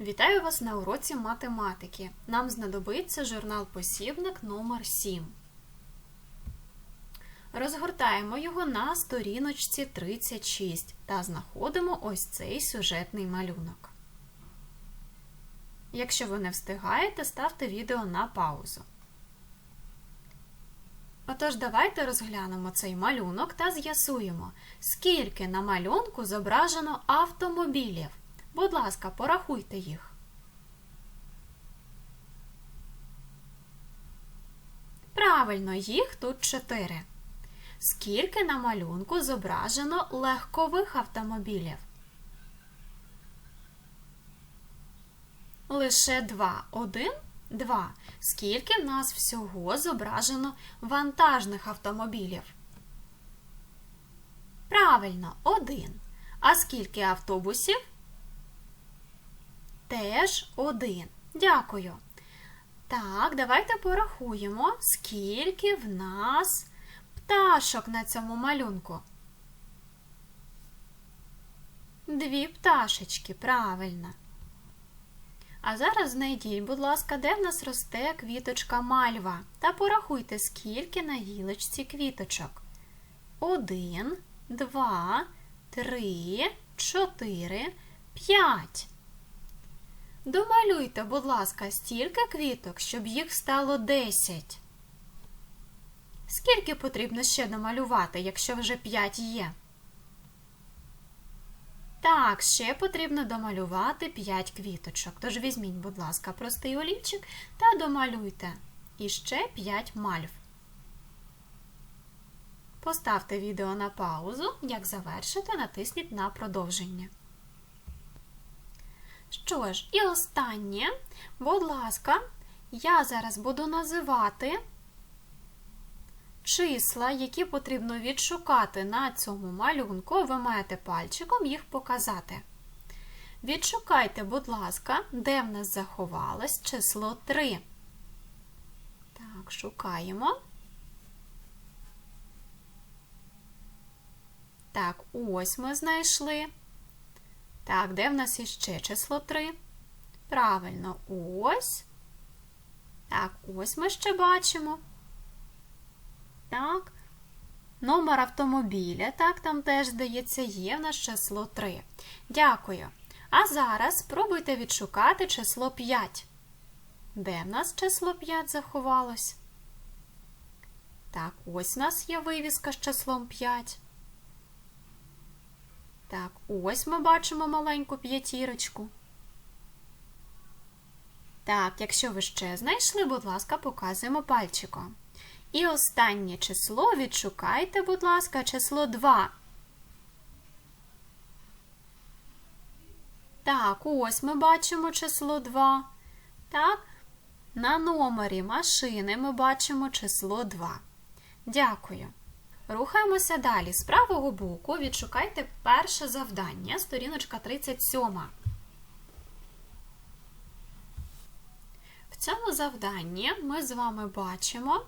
Вітаю вас на уроці математики. Нам знадобиться журнал посібник номер 7 Розгортаємо його на сторіночці 36 та знаходимо ось цей сюжетний малюнок. Якщо ви не встигаєте, ставте відео на паузу. Отож, давайте розглянемо цей малюнок та з'ясуємо, скільки на малюнку зображено автомобілів. Будь ласка, порахуйте їх. Правильно, їх тут чотири. Скільки на малюнку зображено легкових автомобілів? Лише два. Один, два. Скільки в нас всього зображено вантажних автомобілів? Правильно, один. А скільки автобусів? Теж один. Дякую. Так, давайте порахуємо, скільки в нас пташок на цьому малюнку. Дві пташечки, правильно. А зараз знайдіть, будь ласка, де в нас росте квіточка мальва. Та порахуйте, скільки на гілочці квіточок. Один, два, три, чотири, п'ять. Домалюйте, будь ласка, стільки квіток, щоб їх стало 10. Скільки потрібно ще домалювати, якщо вже 5 є? Так, ще потрібно домалювати 5 квіточок. Тож візьміть, будь ласка, простий олівчик та домалюйте. І ще 5 мальв. Поставте відео на паузу. Як завершите, натисніть на продовження. Що ж, і останнє, будь ласка, я зараз буду називати числа, які потрібно відшукати на цьому малюнку. Ви маєте пальчиком їх показати. Відшукайте, будь ласка, де в нас заховалось число 3. Так, шукаємо. Так, ось ми знайшли. Так, де в нас іще число 3? Правильно, ось. Так, ось ми ще бачимо. Так. Номер автомобіля, так, там теж, здається, є в нас число 3. Дякую. А зараз спробуйте відшукати число 5. Де в нас число 5 заховалось? Так, ось у нас є вивіска з числом 5. Так, ось ми бачимо маленьку п'ятірочку. Так, якщо ви ще знайшли, будь ласка, показуємо пальчиком. І останнє число відшукайте, будь ласка, число 2. Так, ось ми бачимо число 2. Так, на номері машини ми бачимо число 2. Дякую. Рухаємося далі. З правого боку відшукайте перше завдання, сторіночка 37. В цьому завданні ми з вами бачимо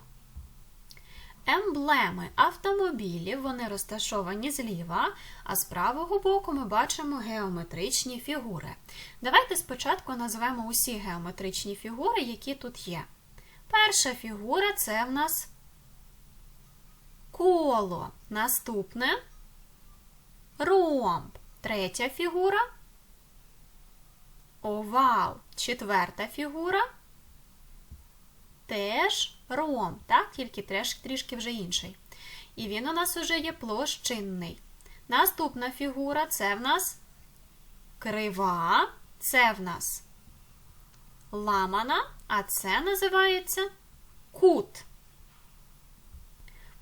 емблеми автомобілів, вони розташовані зліва, а з правого боку ми бачимо геометричні фігури. Давайте спочатку назвемо усі геометричні фігури, які тут є. Перша фігура це в нас коло. Наступне ромб. Третя фігура. Овал. Четверта фігура. Теж ромб, так? Тільки трішки вже інший. І він у нас вже є площинний. Наступна фігура це в нас крива, це в нас ламана, а це називається кут.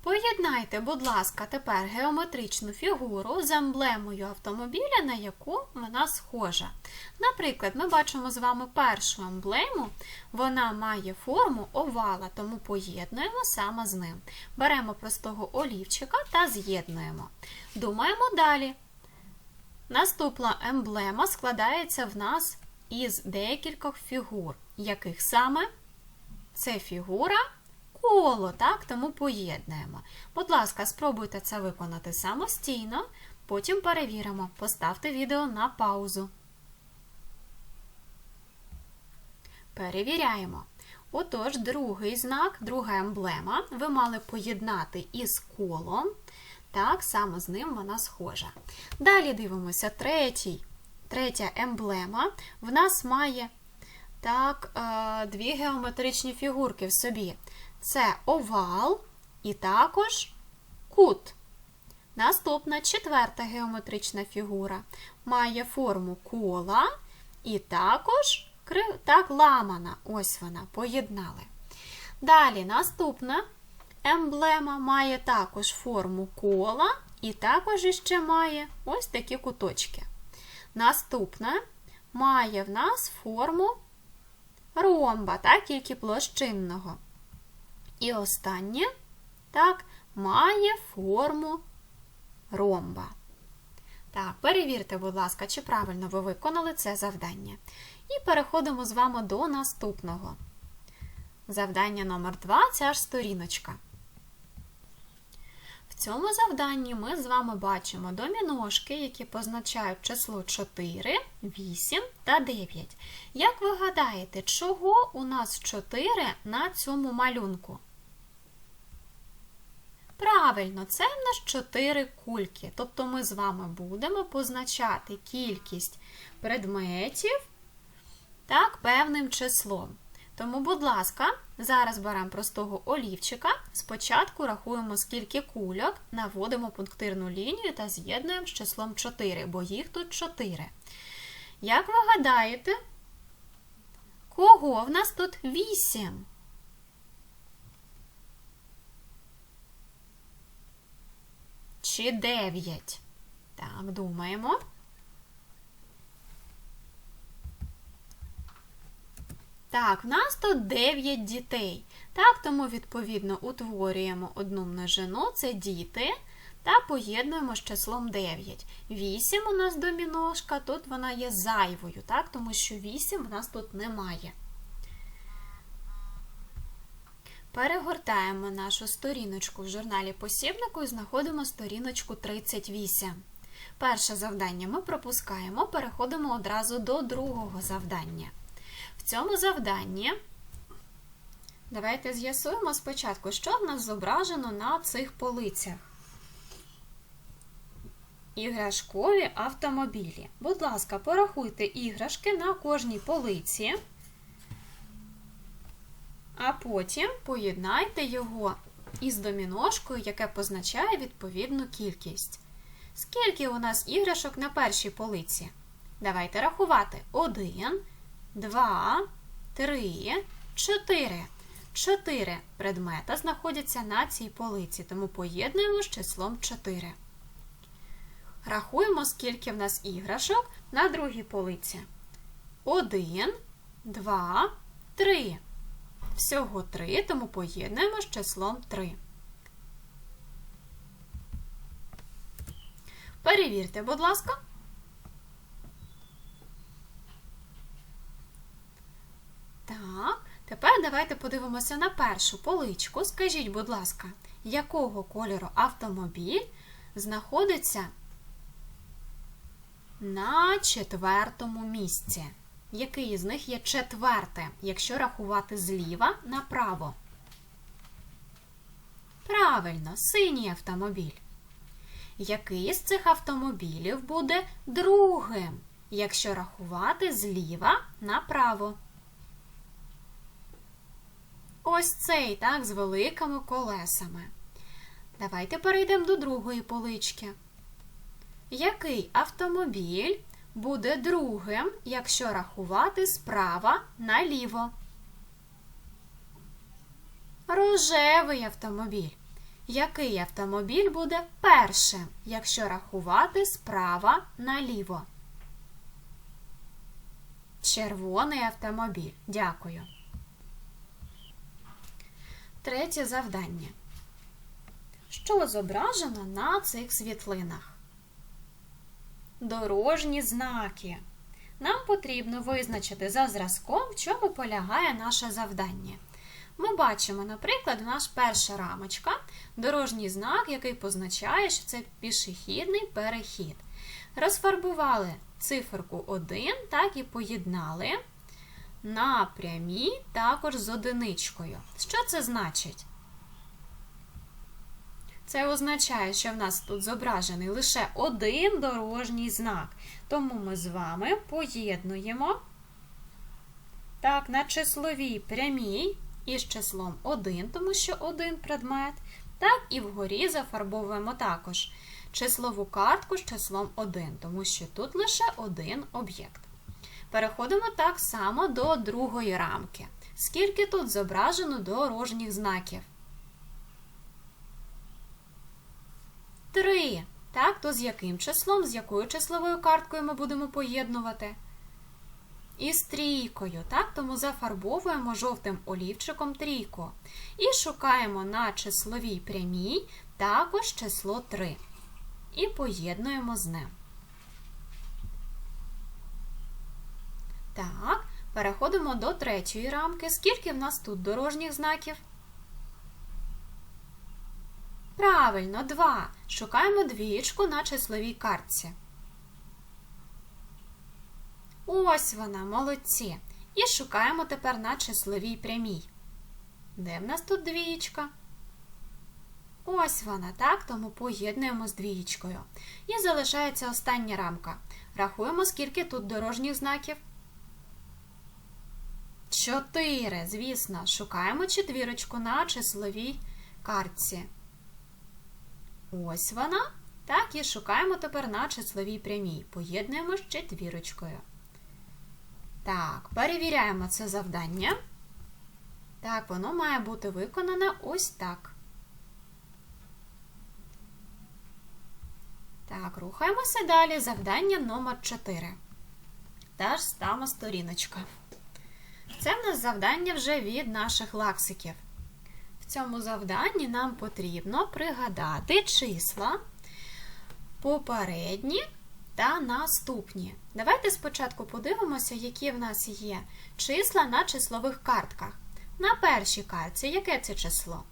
Поєднайте, будь ласка, тепер геометричну фігуру з емблемою автомобіля, на яку вона схожа. Наприклад, ми бачимо з вами першу емблему, вона має форму овала, тому поєднуємо саме з ним. Беремо простого олівчика та з'єднуємо. Думаємо далі. Наступна емблема складається в нас із декількох фігур. Яких саме? Це фігура коло, так, тому поєднуємо. Будь ласка, спробуйте це виконати самостійно, потім перевіримо. Поставте відео на паузу. Перевіряємо. Отож, другий знак, друга емблема ви мали поєднати із колом. Так, саме з ним вона схожа. Далі дивимося, третій, третя емблема в нас має так, е, дві геометричні фігурки в собі. Це овал і також кут. Наступна четверта геометрична фігура має форму кола і також так ламана. Ось вона, поєднали. Далі наступна емблема має також форму кола і також іще має ось такі куточки. Наступна має в нас форму ромба, так, тільки площинного. І останнє так, має форму ромба. Так, перевірте, будь ласка, чи правильно ви виконали це завдання. І переходимо з вами до наступного. Завдання номер 2 ця ж сторіночка. В цьому завданні ми з вами бачимо доміношки, які позначають число 4, 8 та 9. Як ви гадаєте, чого у нас 4 на цьому малюнку? Правильно, це в нас 4 кульки. Тобто ми з вами будемо позначати кількість предметів так, певним числом. Тому, будь ласка, зараз беремо простого олівчика. Спочатку рахуємо, скільки кульок, наводимо пунктирну лінію та з'єднуємо з числом 4, бо їх тут 4. Як ви гадаєте, кого в нас тут 8? Чи 9? Так, думаємо. Так, в нас тут 9 дітей. Так, тому, відповідно, утворюємо одну множину, це діти, та поєднуємо з числом 9. 8 у нас доміношка, тут вона є зайвою, так, тому що 8 у нас тут немає. Перегортаємо нашу сторіночку в журналі посібнику і знаходимо сторіночку 38. Перше завдання ми пропускаємо, переходимо одразу до другого завдання. В цьому завданні давайте з'ясуємо спочатку, що в нас зображено на цих полицях. Іграшкові автомобілі. Будь ласка, порахуйте іграшки на кожній полиці, а потім поєднайте його із доміношкою, яке позначає відповідну кількість. Скільки у нас іграшок на першій полиці? Давайте рахувати. Один. Два, три, чотири. Чотири предмета знаходяться на цій полиці, тому поєднуємо з числом 4. Рахуємо, скільки в нас іграшок на другій полиці. Один, два, три. Всього три, тому поєднуємо з числом 3. Перевірте, будь ласка. Так, тепер давайте подивимося на першу поличку. Скажіть, будь ласка, якого кольору автомобіль знаходиться на четвертому місці? Який з них є четверте, якщо рахувати зліва направо? Правильно, синій автомобіль. Який з цих автомобілів буде другим, якщо рахувати зліва направо? Ось цей, так, з великими колесами. Давайте перейдемо до другої полички. Який автомобіль буде другим, якщо рахувати справа наліво? Рожевий автомобіль. Який автомобіль буде першим, якщо рахувати справа наліво? Червоний автомобіль. Дякую. Третє завдання. Що зображено на цих світлинах? Дорожні знаки. Нам потрібно визначити за зразком, в чому полягає наше завдання. Ми бачимо, наприклад, наш перша рамочка, дорожній знак, який позначає, що це пішохідний перехід. Розфарбували циферку 1, так і поєднали на прямій також з одиничкою. Що це значить? Це означає, що в нас тут зображений лише один дорожній знак. Тому ми з вами поєднуємо так, на числовій прямій із числом 1, тому що один предмет. Так, і вгорі зафарбовуємо також числову картку з числом 1, тому що тут лише один об'єкт. Переходимо так само до другої рамки. Скільки тут зображено дорожніх знаків? Три. Так, то з яким числом, з якою числовою карткою ми будемо поєднувати? Із трійкою, так, тому зафарбовуємо жовтим олівчиком трійку. І шукаємо на числовій прямій також число 3. І поєднуємо з ним. Так, переходимо до третьої рамки. Скільки в нас тут дорожніх знаків? Правильно, 2. Шукаємо двічку на числовій картці. Ось вона, молодці. І шукаємо тепер на числовій прямій. Де в нас тут двієчка? Ось вона, так, тому поєднуємо з двієчкою. І залишається остання рамка. Рахуємо, скільки тут дорожніх знаків. Чотири, звісно, шукаємо четвірочку на числовій картці. Ось вона. Так, і шукаємо тепер на числовій прямій. Поєднуємо з четвірочкою. Так, перевіряємо це завдання. Так, воно має бути виконане ось так. Так, рухаємося далі. Завдання номер 4. Та ж сама сторіночка. Це в нас завдання вже від наших лаксиків. В цьому завданні нам потрібно пригадати числа попередні та наступні. Давайте спочатку подивимося, які в нас є числа на числових картках. На першій картці яке це число?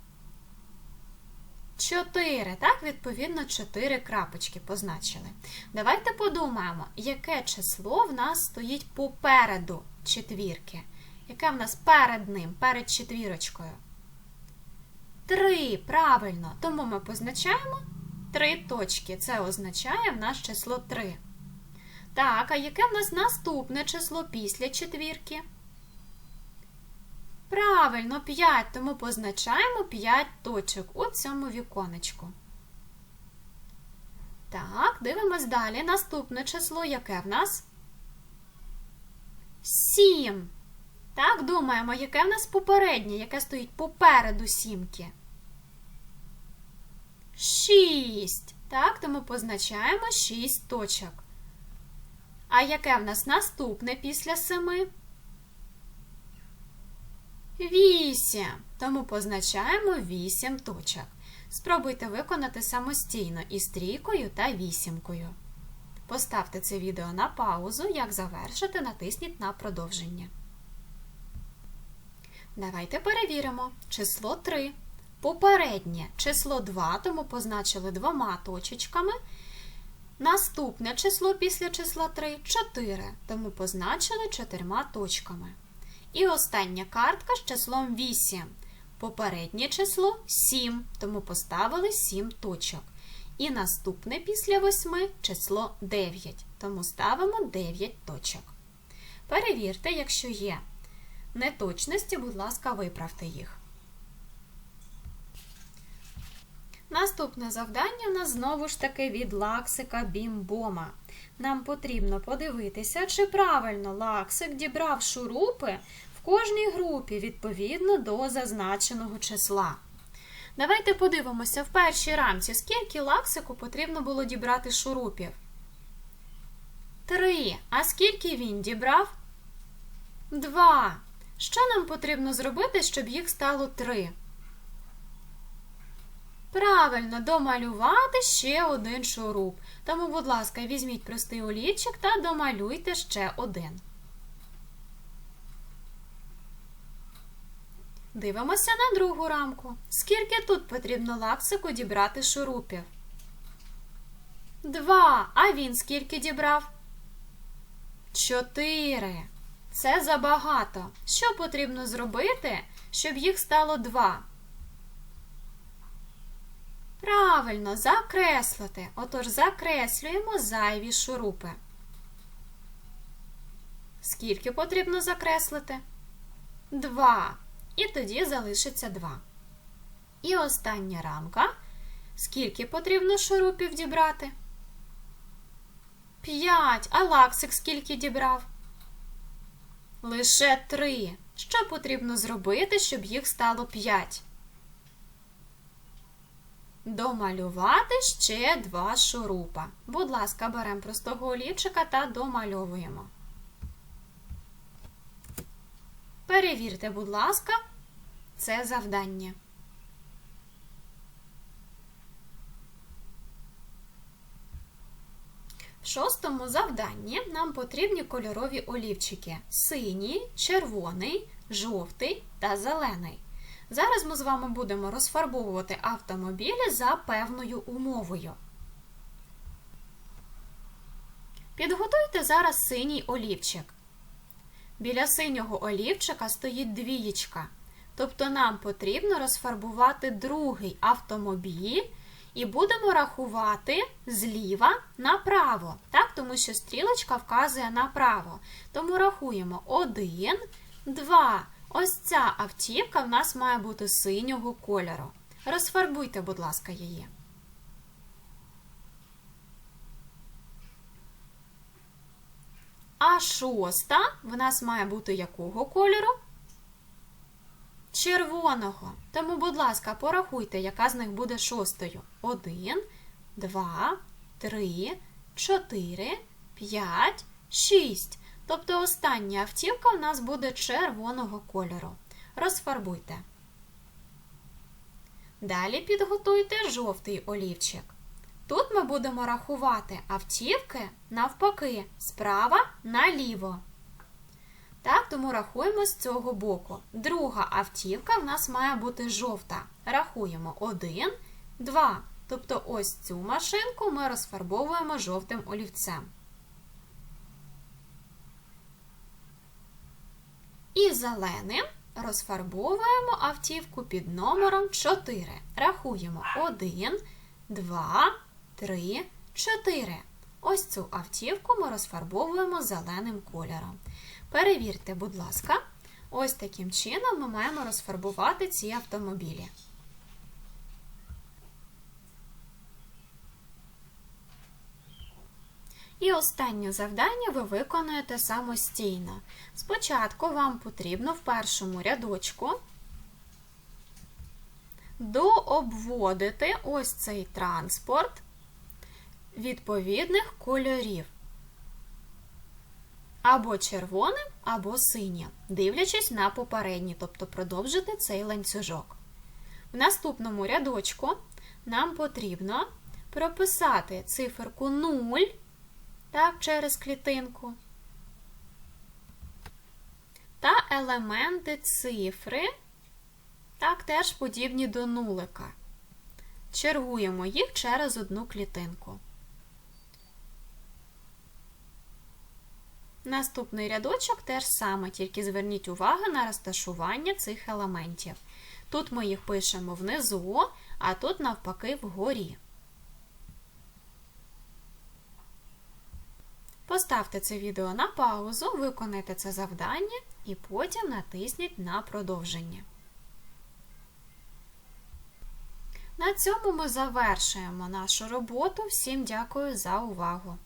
4. Так, відповідно, 4 крапочки позначили. Давайте подумаємо, яке число в нас стоїть попереду четвірки. Яке в нас перед ним, перед четвірочкою? 3. Правильно. Тому ми позначаємо 3 точки. Це означає в нас число 3. Так, а яке в нас наступне число після четвірки? Правильно, 5, тому позначаємо 5 точок у цьому віконечку. Так, дивимось далі. Наступне число, яке в нас? 7. Так, думаємо, яке в нас попереднє, яке стоїть попереду сімки? 6. Так, тому позначаємо 6 точок. А яке в нас наступне після 7? 8. Тому позначаємо 8 точок. Спробуйте виконати самостійно із трійкою та вісімкою. Поставте це відео на паузу. Як завершити, натисніть на продовження. Давайте перевіримо. Число 3. Попереднє число 2, тому позначили двома точечками. Наступне число після числа 3 4, тому позначили чотирма точками. І остання картка з числом 8. Попереднє число 7, тому поставили 7 точок. І наступне після 8 число 9, тому ставимо 9 точок. Перевірте, якщо є неточності, будь ласка, виправте їх. Наступне завдання у нас знову ж таки від лаксика бімбома. Нам потрібно подивитися, чи правильно лаксик дібрав шурупи в кожній групі відповідно до зазначеного числа. Давайте подивимося в першій рамці, скільки лаксику потрібно було дібрати шурупів. Три. А скільки він дібрав? Два. Що нам потрібно зробити, щоб їх стало три? Правильно, домалювати ще один шуруп. Тому, будь ласка, візьміть простий олівчик та домалюйте ще один. Дивимося на другу рамку. Скільки тут потрібно лаксику дібрати шурупів? Два. А він скільки дібрав? Чотири. Це забагато. Що потрібно зробити, щоб їх стало два? Правильно, закреслити. Отож, закреслюємо зайві шурупи. Скільки потрібно закреслити? Два. І тоді залишиться два. І остання рамка. Скільки потрібно шурупів дібрати? П'ять. А лаксик скільки дібрав? Лише три. Що потрібно зробити, щоб їх стало п'ять? Домалювати ще два шурупа. Будь ласка, беремо простого олівчика та домальовуємо. Перевірте, будь ласка, це завдання. Шостому завданні нам потрібні кольорові олівчики: синій, червоний, жовтий та зелений. Зараз ми з вами будемо розфарбовувати автомобілі за певною умовою. Підготуйте зараз синій олівчик. Біля синього олівчика стоїть двієчка. Тобто нам потрібно розфарбувати другий автомобіль і будемо рахувати зліва направо, так? тому що стрілочка вказує направо. Тому рахуємо 1, 2. Ось ця автівка в нас має бути синього кольору. Розфарбуйте, будь ласка, її. А шоста в нас має бути якого кольору? Червоного. Тому, будь ласка, порахуйте, яка з них буде шостою. Один, два, три, чотири, п'ять, шість. Тобто остання автівка в нас буде червоного кольору. Розфарбуйте. Далі підготуйте жовтий олівчик. Тут ми будемо рахувати автівки навпаки, справа наліво. Так, тому рахуємо з цього боку. Друга автівка в нас має бути жовта. Рахуємо 1, 2. Тобто ось цю машинку ми розфарбовуємо жовтим олівцем. І зеленим розфарбовуємо автівку під номером 4. Рахуємо 1, 2, 3, 4. Ось цю автівку ми розфарбовуємо зеленим кольором. Перевірте, будь ласка, ось таким чином ми маємо розфарбувати ці автомобілі. І останнє завдання ви виконуєте самостійно. Спочатку вам потрібно в першому рядочку дообводити ось цей транспорт відповідних кольорів. Або червоним, або синім, дивлячись на попередній, тобто продовжити цей ланцюжок. В наступному рядочку нам потрібно прописати циферку 0 так, через клітинку. Та елементи цифри, так, теж подібні до нулика. Чергуємо їх через одну клітинку. Наступний рядочок теж саме, тільки зверніть увагу на розташування цих елементів. Тут ми їх пишемо внизу, а тут, навпаки, вгорі. Поставте це відео на паузу, виконайте це завдання і потім натисніть на продовження. На цьому ми завершуємо нашу роботу. Всім дякую за увагу!